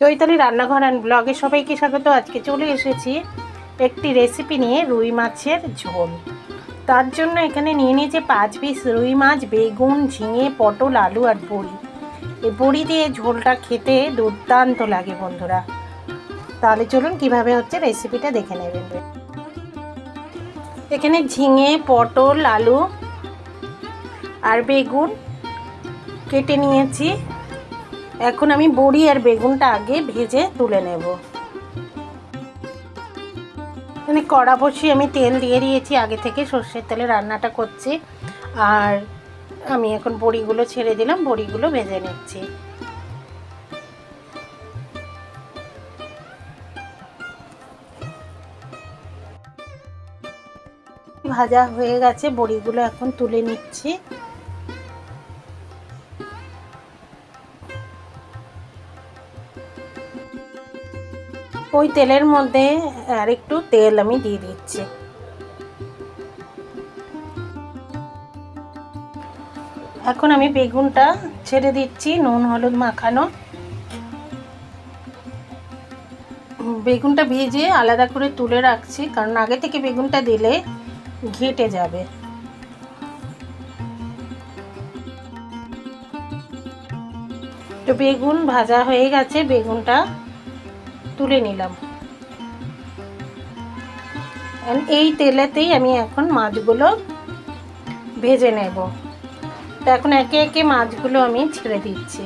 চৈতালি রান্নাঘর অ্যান্ড ব্লগে সবাইকে স্বাগত। আজকে চলে এসেছি একটি রেসিপি নিয়ে রুই মাছের ঝোল। তার জন্য এখানে নিয়ে নিয়েছে পাঁচ পিস রুই মাছ, বেগুন, ঝিঙে, পটল, আলু আর বড়ি। এই বড়ি দিয়ে ঝোলটা খেতে দুর্দান্ত লাগে বন্ধুরা। তাহলে চলুন কীভাবে হচ্ছে রেসিপিটা দেখে নেবেন এখানে ঝিঙে, পটল, আলু আর বেগুন কেটে নিয়েছি। এখন আমি বড়ি আর বেগুনটা আগে ভেজে তুলে নেব। এখানে কড়া বসিয়ে আমি তেল দিয়ে দিয়েছি, আগে থেকে সর্ষের তেলে রান্নাটা করছি। আর আমি এখন বড়িগুলো ছেড়ে দিলাম, বড়িগুলো ভেজে নিচ্ছি। ভাজা হয়ে গেছে, বড়িগুলো এখন তুলে নিচ্ছি। ওই তেলের মধ্যে আর একটু তেল আমি দিয়ে দিচ্ছি। এখন আমি বেগুনটা ছেড়ে দিচ্ছি, নুন, হলুদ মাখানো। বেগুনটা ভেজে আলাদা করে তুলে রাখছি, কারণ আগে থেকে বেগুনটা দিলে ঘেটে যাবে। তো বেগুন ভাজা হয়ে গেছে, বেগুনটা তুলে নিলাম। এই তেলেতেই আমি এখন মাছগুলো ভেজে নেব। তো এখন একে একে মাছগুলো আমি ছেড়ে দিচ্ছি।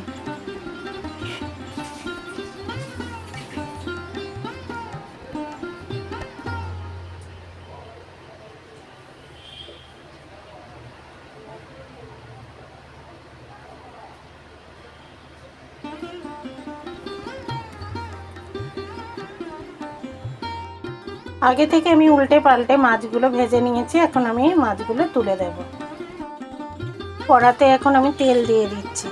আগে থেকে আমি উল্টে পাল্টে মাছগুলো ভেজে নিয়েছি, এখন আমি মাছগুলো তুলে দেব। কড়াতে এখন আমি তেল দিয়ে দিচ্ছি।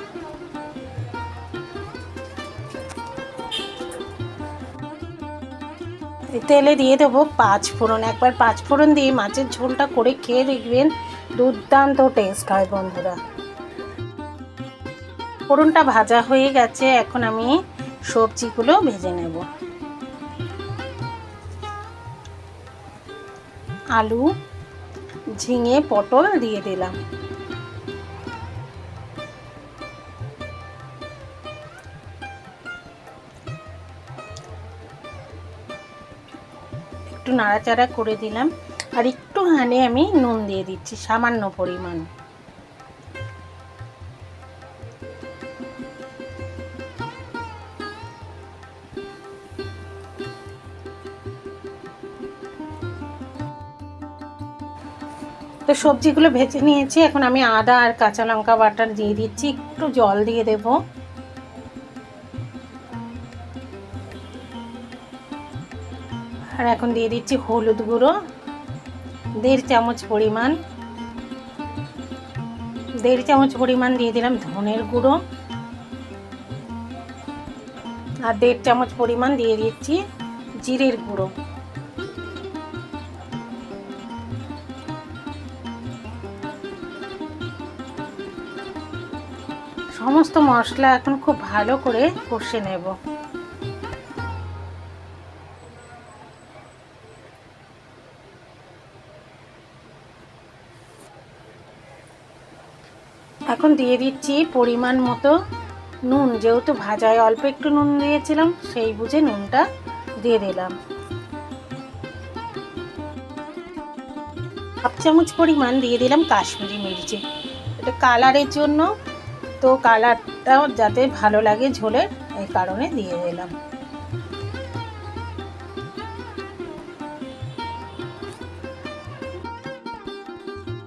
তেলে দিয়ে দেবো পাঁচ ফোড়ন। একবার পাঁচ ফোড়ন দিয়ে মাছের ঝোলটা করে খেয়ে দেখবেন দুর্দান্ত টেস্ট হয় বন্ধুরা। ফোড়নটা ভাজা হয়ে গেছে, এখন আমি সবজিগুলো ভেজে নেব। আলু, ঝিঙে, পটল দিয়ে দিলাম। একটু নাড়াচাড়া করে দিলাম। আর একটু হানে আমি নুন দিয়ে দিচ্ছি, সামান্য পরিমাণ। তো সবজিগুলো ভেজে নিয়েছি। এখন আমি আদা আর কাঁচা লঙ্কা বাটার দিয়ে দিচ্ছি। একটু জল দিয়ে দেব। আর এখন দিয়ে দিচ্ছি হলুদ গুঁড়ো। দেড় চামচ পরিমাণ। দেড় চামচ পরিমাণ দিয়ে দিলাম ধনের গুঁড়ো। আর দেড় চামচ পরিমাণ দিয়ে দিচ্ছি জিরের গুঁড়ো। সমস্ত মশলা এখন খুব ভালো করে কষে নেব। এখন দিয়ে দিচ্ছি পরিমাণ মতো নুন। যেহেতু ভাজায় অল্প একটু নুন দিয়েছিলাম, সেই বুঝে নুনটা দিয়ে দিলাম। হাফ চামচ পরিমাণ দিয়ে দিলাম কাশ্মীরি মির্চি। এটা কালারের জন্য তো কালারটাও যাতে ভালো লাগে ঝোলের, এই কারণে দিয়ে দিলাম।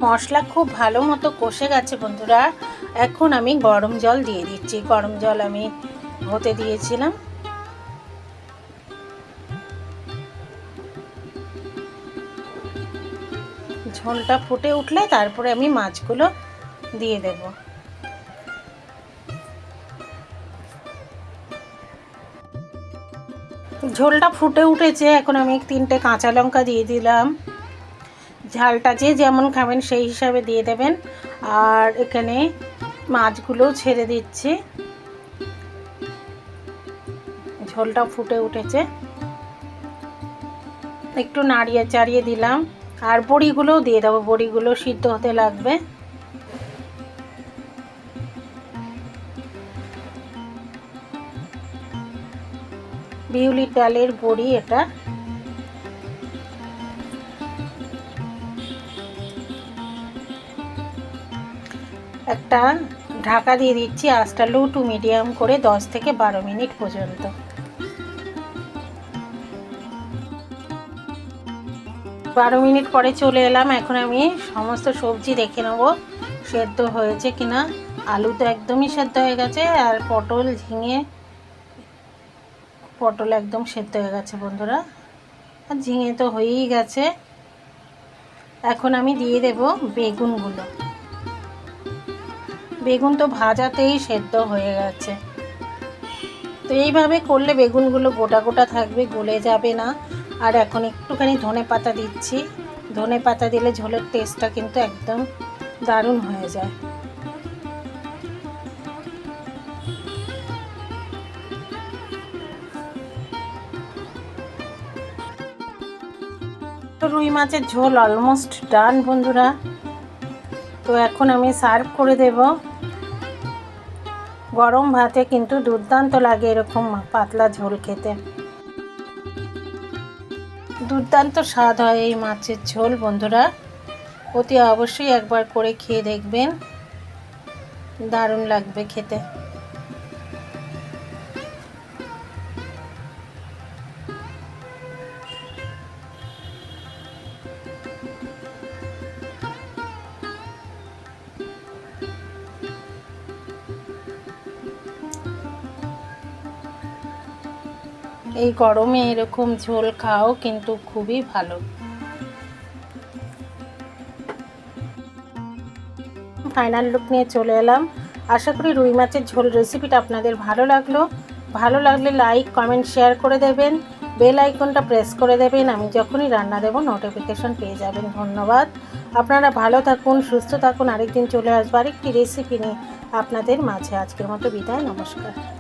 মশলা খুব ভালো মতো কষে গেছে বন্ধুরা। এখন আমি গরম জল দিয়ে দিচ্ছি। গরম জল আমি হতে দিয়েছিলাম। ঝোলটা ফুটে উঠলে তারপরে আমি মাছগুলো দিয়ে দেবো। ঝোলটা ফুটে উঠেছে, এখন আমি তিনটে কাঁচা লঙ্কা দিয়ে দিলাম। ঝালটা যে যেমন খাবেন সেই হিসাবে দিয়ে দেবেন। আর এখানে মাছগুলোও ছেড়ে দিচ্ছি। ঝোলটা ফুটে উঠেছে। একটু নাড়িয়ে চাড়িয়ে দিলাম। আর বড়িগুলোও দিয়ে দেবো, বড়িগুলো সিদ্ধ হতে লাগবে। বিউলি ডালের বড়ি এটা। একটা ঢাকা দিয়ে দিচ্ছি আঁচটা লো টু মিডিয়াম করে দশ থেকে বারো মিনিট পর্যন্ত। বারো মিনিট পরে চলে এলাম, এখন আমি সমস্ত সবজি দেখে নেব, সেদ্ধ হয়েছে কিনা। আলু তো একদমই সেদ্ধ হয়ে গেছে, আর পটল, ঝিঙে পটল একদম সেদ্ধ হয়ে গেছে, বন্ধুরা। আর ঝিঙে তো হয়েই গেছে। এখন আমি দিয়ে দেব বেগুনগুলো। বেগুন তো ভাজাতেই সেদ্ধ হয়ে গেছে। তো এইভাবে করলে বেগুনগুলো গোটা গোটা থাকবে, গলে যাবে না। আর এখন একটুখানি ধনে পাতা দিচ্ছি। ধনে পাতা দিলে ঝোলের টেস্টটা কিন্তু একদম দারুণ হয়ে যায়। তো রুই মাছের ঝোল অলমোস্ট ডান বন্ধুরা। তো এখন আমি সার্ভ করে দেব। গরম ভাতে কিন্তু দুর্দান্ত লাগে এরকম পাতলা ঝোল খেতে। দুর্দান্ত স্বাদ হয় এই মাছের ঝোল, বন্ধুরা। অতি অবশ্যই একবার করে খেয়ে দেখবেন। দারুণ লাগবে খেতে। এই গরমে এরকম ঝোল খাও কিন্তু খুবই ভালো। ফাইনাল লুক নিয়ে চলে এলাম। আশা করি রুই মাছের ঝোল রেসিপিটা আপনাদের ভালো লাগল। ভালো লাগলে লাইক কমেন্ট শেয়ার করে দেবেন। বেল আইকনটা প্রেস করে দেবেন। আমি যখনই রান্না দেবো নোটিফিকেশন পেয়ে যাবেন। ধন্যবাদ। আপনারা ভালো থাকুন, সুস্থ থাকুন। আরেকদিন চলে আসব আরেকটি রেসিপি নিয়ে আপনাদের মাঝে। আজকের মতো বিদায়, নমস্কার।